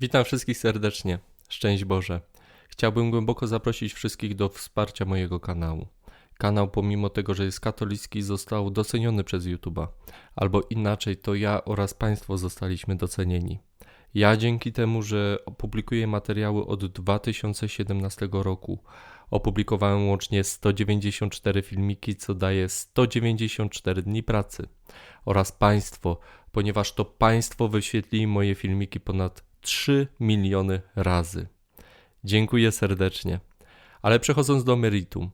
Witam wszystkich serdecznie. Szczęść Boże. Chciałbym głęboko zaprosić wszystkich do wsparcia mojego kanału. Kanał, pomimo tego, że jest katolicki, został doceniony przez YouTube'a. Albo inaczej, to ja oraz Państwo zostaliśmy docenieni. Ja dzięki temu, że publikuję materiały od 2017 roku, opublikowałem łącznie 194 filmiki, co daje 194 dni pracy. Oraz Państwo, ponieważ to Państwo wyświetlili moje filmiki ponad 3 miliony razy. Dziękuję serdecznie. Ale przechodząc do meritum,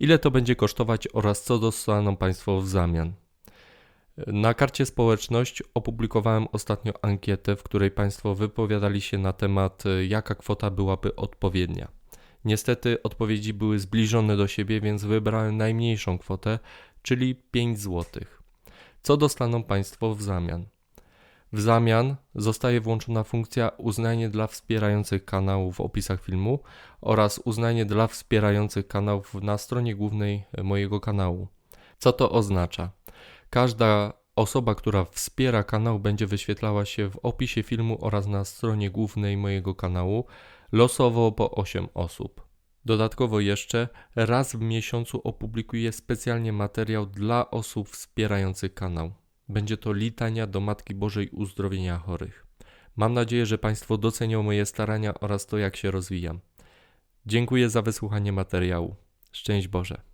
ile to będzie kosztować oraz co dostaną Państwo w zamian? Na karcie społeczność opublikowałem ostatnio ankietę, w której Państwo wypowiadali się na temat, jaka kwota byłaby odpowiednia. Niestety odpowiedzi były zbliżone do siebie, więc wybrałem najmniejszą kwotę, czyli 5 zł. Co dostaną Państwo w zamian? W zamian zostaje włączona funkcja uznanie dla wspierających kanałów w opisach filmu oraz uznanie dla wspierających kanałów na stronie głównej mojego kanału. Co to oznacza? Każda osoba, która wspiera kanał, będzie wyświetlała się w opisie filmu oraz na stronie głównej mojego kanału losowo po 8 osób. Dodatkowo jeszcze raz w miesiącu opublikuję specjalnie materiał dla osób wspierających kanał. Będzie to litania do Matki Bożej Uzdrowienia Chorych. Mam nadzieję, że Państwo docenią moje starania oraz to, jak się rozwijam. Dziękuję za wysłuchanie materiału. Szczęść Boże.